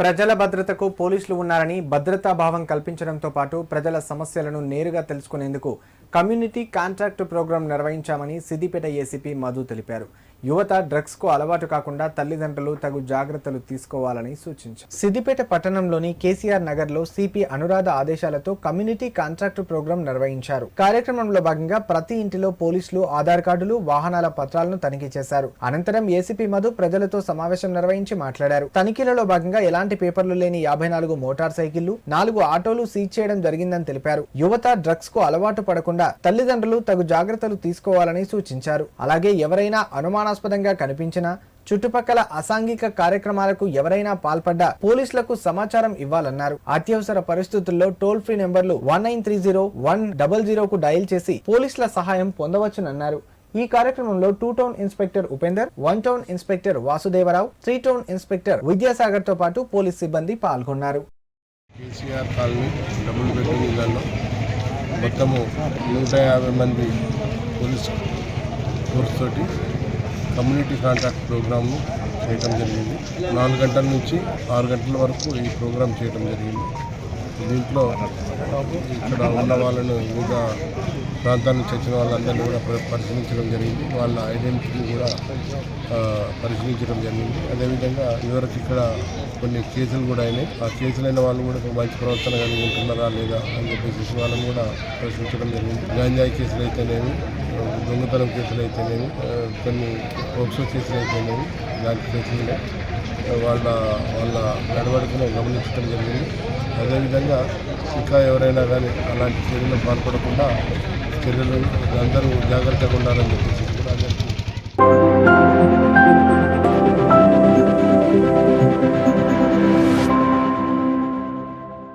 ప్రజల భద్రతకు పోలీసులు ఉన్నారని భద్రతా భావం కల్పించడంతో పాటు ప్రజల సమస్యలను నేరుగా తెలుసుకునేందుకు కమ్యూనిటీ కాంట్రాక్ట్ ప్రోగ్రాం నిర్వహించామని సిద్దిపేట ఏసీపీ మధు తెలిపారు. యువత డ్రగ్స్కు అలవాటు కాకుండా తల్లిదండ్రులు తగు జాగ్రత్తలు తీసుకోవాలని సూచించారు. సిద్దిపేట పట్టణంలోని కేసీఆర్ నగర్లో సిపి అనురాధ ఆదేశాలతో కమ్యూనిటీ కాంట్రాక్ట్ ప్రోగ్రాం నిర్వహించారు. కార్యక్రమంలో భాగంగా ప్రతి ఇంటిలో పోలీసులు ఆధార్ కార్డులు వాహనాల పత్రాలను తనిఖీ చేశారు. అనంతరం ఏసీపీ మధు ప్రజలతో సమావేశం నిర్వహించి మాట్లాడారు. తనిఖీలలో భాగంగా ఎలాంటి పేపర్లు లేని యాభై నాలుగు మోటార్ సైకిళ్ళు నాలుగు ఆటోలు సీజ్ చేయడం జరిగిందని తెలిపారు. యువత డ్రగ్స్కు అలవాటు పడకుండా తల్లిదండ్రులు తగు జాగ్రత్తలు తీసుకోవాలని సూచించారు. అలాగే ఎవరైనా అనుమానం అనుమానాస్పదంగా కనిపించినా చుట్టుపక్కల అసాంఘిక కార్యక్రమాలకు ఎవరైనా పాల్పడ్డా పోలీసులకు సమాచారం ఇవ్వాలన్నారు. అత్యవసర పరిస్థితుల్లో టోల్ ఫ్రీ నెంబర్లు one nine three zero one double జీరోకు dial చేసి పోలీసుల సహాయం పొందవచ్చునన్నారు. ఈ కార్యక్రమంలో two town inspector Upender one town inspector Vasudevarao three town inspector విద్యాసాగర్తో పాటు పోలీస్ సిబ్బంది పాల్గొన్నారు. కేసీఆర్ కాలనీ డబుల్ బెడ్రూమ్ ఇళ్ళలో మొత్తము నూట యాభై మంది పోలీస్ ఫోర్స్ తోటి కమ్యూనిటీ కాంట్రాక్ట్ ప్రోగ్రామ్ను చేయటం జరిగింది. నాలుగు గంటల నుంచి ఆరు గంటల వరకు ఈ ప్రోగ్రాం చేయటం జరిగింది. దీంట్లో ఇక్కడ ఉన్న వాళ్ళను వివిధ ప్రాంతాల నుంచి వచ్చిన వాళ్ళందరినీ కూడా పరిశీలించడం జరిగింది. వాళ్ళ ఐడెంటిటీ కూడా పరిశీలించడం జరిగింది. అదేవిధంగా ఇదివరకు ఇక్కడ కొన్ని కేసులు కూడా అయినాయి. ఆ కేసులైన వాళ్ళు కూడా మంచి ప్రవర్తన కలిగి ఉంటున్నారా లేదా అని చెప్పేసి వాళ్ళని కూడా ప్రశ్నించడం జరిగింది. గాంజాయి కేసులు అయితేనేమి దొంగతనం కేసులు అయితేనేమి కొన్ని పోక్సో కేసులు అయితేనేమి ఇలాంటి కేసులు వాళ్ళ వాళ్ళ నడవడికను గమనించడం జరిగింది. అదేవిధంగా ఇంకా ఎవరైనా కానీ అలాంటి చర్యలు పాల్పడకుండా చర్యలు అందరూ జాగ్రత్తగా ఉండాలని చెప్పేసి